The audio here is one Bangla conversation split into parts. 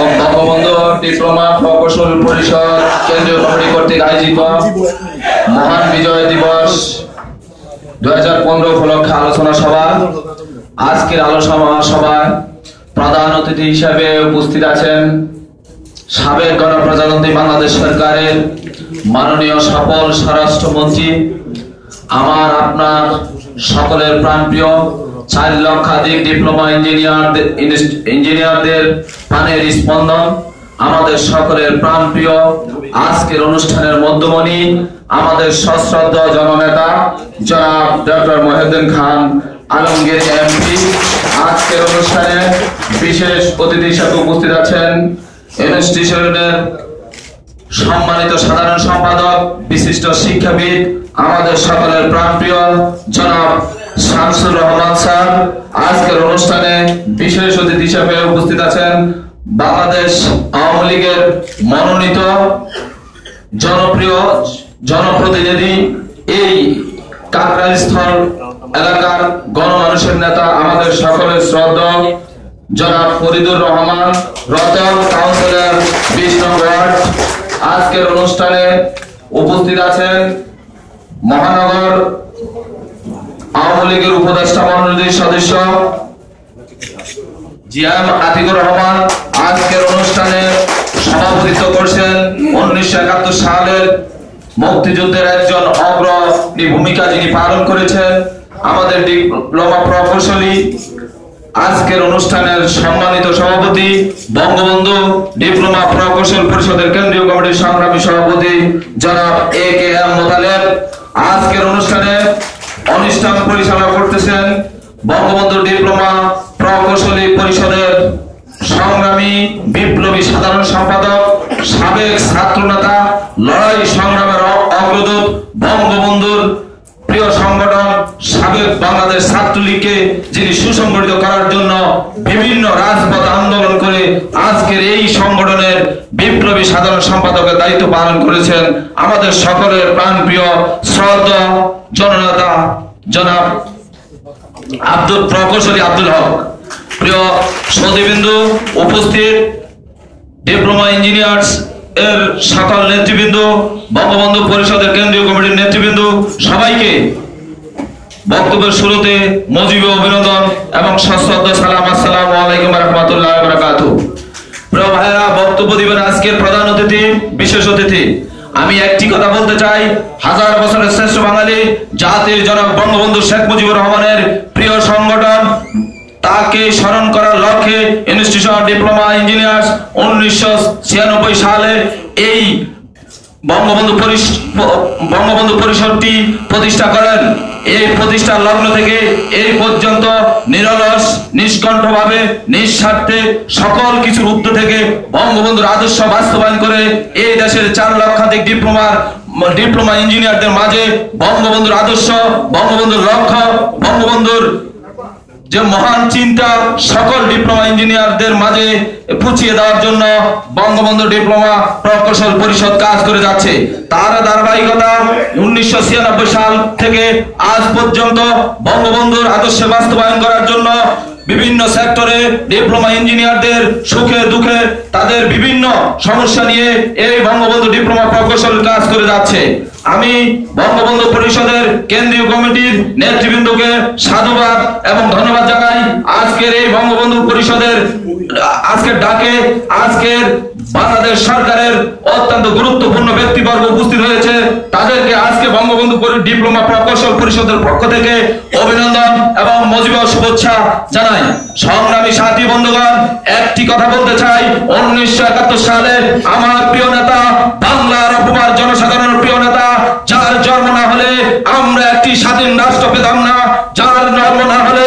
বঙ্গবন্ধু ডিপ্লোমা প্রকৌশল পরিষদ কেন্দ্রীয় কমিটি কর্তৃক আয়োজিত মহান বিজয় দিবস দু হাজার পনেরো উপলক্ষে আলোচনা সভা। আজকের আলোচনা সভায় প্রধান অতিথি হিসাবে উপস্থিত আছেন সাবেক গণপ্রজাতন্ত্রী বাংলাদেশ সরকারের মাননীয় সফল স্বরাষ্ট্রমন্ত্রী, আমার, আপনার সকলের প্রাণপ্রিয় চার লক্ষাধিক ডিপ্লোমা ইঞ্জিনিয়ার ইঞ্জিনিয়ারদের প্রাণের স্পন্দন আমাদের সকলের প্রাণপ্রিয় আজকের অনুষ্ঠানের মধ্যমণি আমাদের সশ্রদ্ধ জননেতা জনাব ডক্টর মহিউদ্দিন খান আলমগীর এমপি। আজকের অনুষ্ঠানে বিশেষ অতিথি হিসেবে উপস্থিত আছেন ইনস্টিটিউশনের সম্মানিত সাধারণ সম্পাদক, বিশিষ্ট শিক্ষাবিদ, আমাদের সকলের প্রাণপ্রিয় জনাব শামসুর রহমান স্যার, আজকের অনুষ্ঠানে বিশেষ অতিথি হিসেবে উপস্থিত আছেন বাংলাদেশ আওয়ামী লীগের মনোনীত জনপ্রিয় জনপ্রতিনিধি এই কাকরাইস্থল এলাকার গণমানুষের নেতা, আমাদের সকলের শ্রদ্ধা। জনাব ফরিদুর রহমান, রতন কাউন্সিলর, বিশ আজকের অনুষ্ঠানে উপস্থিত আছেন মহানগর আওয়ামী লীগের উপদেষ্টা মন্ডলীর সদস্য জিয়াম আতিকুর রহমান আজকের অনুষ্ঠানে সভাপতিত্ব করছেন উনিশশো একাত্তর সালের মুক্তিযুদ্ধের একজন ভূমিকা যিনি পালন করেছেন, আমাদের ডিপ্লোমা প্রকৌশলী। আজকের অনুষ্ঠানের সম্মানিত সভাপতি, বঙ্গবন্ধু ডিপ্লোমা প্রকৌশল পরিষদের কেন্দ্রীয় কমিটির সংগ্রামী সভাপতি জনাব এ কে এম মোতালেব। আজকের অনুষ্ঠানে অনুষ্ঠান পরিচালনা করতেছেন বঙ্গবন্ধু ডিপ্লোমা প্রকৌশলী পরিষদের সংগ্রামী বিপ্লবী সাধারণ সম্পাদক, সাবেক ছাত্র নেতা লড়াই সংগ্রামের অগ্রদূত বঙ্গবন্ধুর প্রিয় সংগঠন সাবেক বাংলাদেশ ছাত্রলীগকে যিনি সুসংগঠিত করার জন্য বিভিন্ন রাজপথ আন্দোলন করে আজকের এই সংগঠনের বিপ্লবী সাধারণ সম্পাদকের দায়িত্ব পালন করেছেন আমাদের সকলের প্রাণপ্রিয় শ্রদ্ধা জননেতা জনাব আব্দুল প্রকৌশলী আব্দুল হক। প্রিয় সদীবিন্দু উপস্থিত ডিপ্লোমা ইঞ্জিনিয়ার্স এর সকল নেতৃবৃন্দ, বঙ্গবন্ধু পরিষদের কেন্দ্রীয় কমিটির নেতৃবৃন্দ, সবাইকে বক্তব্যের শুরুতে মজিবে অভিনন্দন এবং সশ্রদ্ধ সালাম, আসসালামু আলাইকুম রহমতুল্লাহ বরাকাত প্রিয় ভাইরা বক্তব্য দিবেন আজকের প্রধান অতিথি, বিশেষ অতিথি। আমি একটি কথা বলতে চাই। হাজার বছরের শ্রেষ্ঠ বাঙালি জাতির জনক বঙ্গবন্ধু শেখ মুজিবুর রহমানের প্রিয় সংগঠন। তাকে স্মরণ করার লক্ষ্যে ইনস্টিটিউশন ডিপ্লোমা ইঞ্জিনিয়ার্স উনিশশো ছিয়ানব্বই সালে এই বঙ্গবন্ধু বঙ্গবন্ধু পরিষদটি প্রতিষ্ঠা করেন। এই প্রতিষ্ঠার লগ্ন থেকে এই পর্যন্ত নিরলস, নিষ্কণ্ঠভাবে, নিঃস্বার্থে সকল কিছুর উত্তর থেকে বঙ্গবন্ধুর আদর্শ বাস্তবায়ন করে এই দেশের চার লক্ষাধিক ডিপ্লোমার, ডিপ্লোমা ইঞ্জিনিয়ারদের মাঝে বঙ্গবন্ধুর আদর্শ, বঙ্গবন্ধুর লক্ষ্য, বঙ্গবন্ধুর যে মহান চিন্তা সকল ডিপ্লোমা ইঞ্জিনিয়ারদের মাঝে পুছিয়ে দেওয়ার জন্য বঙ্গবন্ধু ডিপ্লোমা প্রকৌশল পরিষদ কাজ করে যাচ্ছে। তার ধারাবাহিকতা উনিশশো সাল থেকে আজ পর্যন্ত বঙ্গবন্ধুর আদর্শ বাস্তবায়ন করার জন্য বিভিন্ন সেক্টরে ডিপ্লোমা ইঞ্জিনিয়ারদের সুখে দুঃখে তাদের বিভিন্ন সমস্যা নিয়ে এই বঙ্গবন্ধু ডিপ্লোমা প্রকৌশল কাজ করে যাচ্ছে। আমি বঙ্গবন্ধু পরিষদের কেন্দ্রীয় কমিটির নেতৃবৃন্দকে সাধুবাদ এবং ধন্যবাদ জানাই। আজকের এই বঙ্গবন্ধু পরিষদের আজকের ডাকে আজকের বাংলাদেশ সরকারের অত্যন্ত গুরুত্বপূর্ণ ব্যক্তিবর্গ উপস্থিত হয়েছে। তাদেরকে আজকে বঙ্গবন্ধু ডিপ্লোমা প্রকৌশল পরিষদের পক্ষ থেকে অভিনন্দন এবং মজিবা শুভেচ্ছা জানাই। সংগ্রামী সাথী বন্ধুগণ, একটি কথা বলতে চাই। উনিশশো একাত্তর সালে আমার প্রিয় নেতা বাংলার অপমার জনসাধারণের প্রিয় নেতা যার জন্ম না হলে আমরা একটি স্বাধীন রাষ্ট্র পেতাম না, যার জন্ম না হলে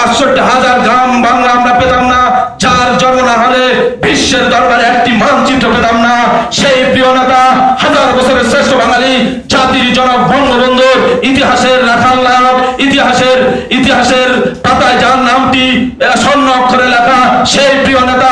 আটষট্টি হাজার গ্রাম বাংলা আমরা পেতাম না, যার জন্ম না হলে বিশ্বের দরবারে একটি মানচিত্র পেতাম না। সেই প্রিয় নেতা, হাজার বছরের শ্রেষ্ঠ বাঙালি, জাতির জনক বঙ্গবন্ধুর ইতিহাসের রাখাল নায়ক, ইতিহাসের ইতিহাসের পাতায় যার নামটি স্বর্ণ অক্ষরে লেখা, সেই প্রিয় নেতা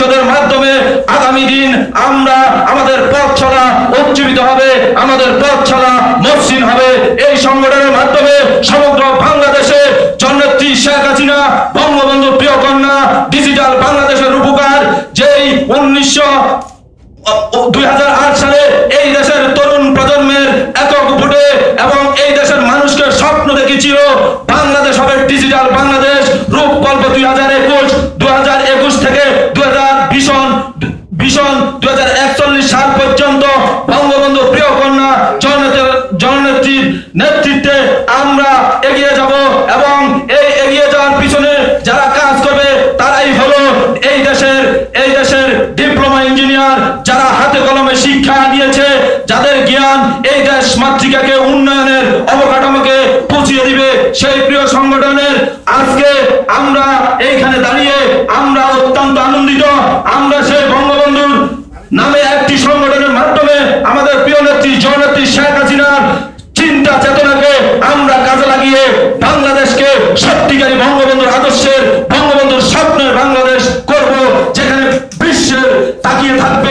পরিষদের মাধ্যমে আগামী দিন আমরা আমাদের পথ চলা উজ্জীবিত হবে, আমাদের পথ চলা মসৃণ হবে। এই সংগঠনের মাধ্যমে সমগ্র বাংলাদেশে জননেত্রী শেখ হাসিনা, বঙ্গবন্ধু প্রিয় কন্যা, ডিজিটাল বাংলাদেশের উপকার, যেই উনিশশো দুই হাজার সালে এই দেশের তরুণ প্রজন্মের একক ভোটে এবং এই দেশের মানুষকে স্বপ্ন দেখেছিল বাংলাদেশ হবে ডিজিটাল বাংলাদেশ রূপকল্প দুই হাজার একুশ দু হাজার একুশ থেকে দু হাজার ভীষণ ভীষণ দু হাজার একচল্লিশ সাল পর্যন্ত বঙ্গবন্ধু প্রিয় কন্যা জননেত্রীর জননেত্রীর নেতৃত্বে আমরা এগিয়ে যাব এবং এই এগিয়ে যাওয়ার পিছনে যারা কাজ করবে, তারাই হলো এই দেশের এই দেশের ডিপ্লোমা ইঞ্জিনিয়ার যারা হাতে কলমে শিক্ষা নিয়েছে যাদের জ্ঞান এই দেশ মাতৃকাকে উন্নয়নের অবকাঠামোকে পৌঁছিয়ে দিবে। সেই প্রিয় সংগঠনের আজকে আমরা এইখানে দাঁড়িয়ে আমরা অত্যন্ত আনন্দিত। আমরা সেই বঙ্গবন্ধুর নামে একটি সংগঠনের মাধ্যমে আমাদের প্রিয় নেত্রী, জননেত্রী শেখ চিন্তা চেতনাকে আমরা কাজে লাগিয়ে বাংলাদেশকে সত্যিকারী বঙ্গবন্ধুর আদর্শের বঙ্গবন্ধুর স্বপ্নের বাংলাদেশ করব যেখানে বিশ্বের তাকিয়ে থাকবে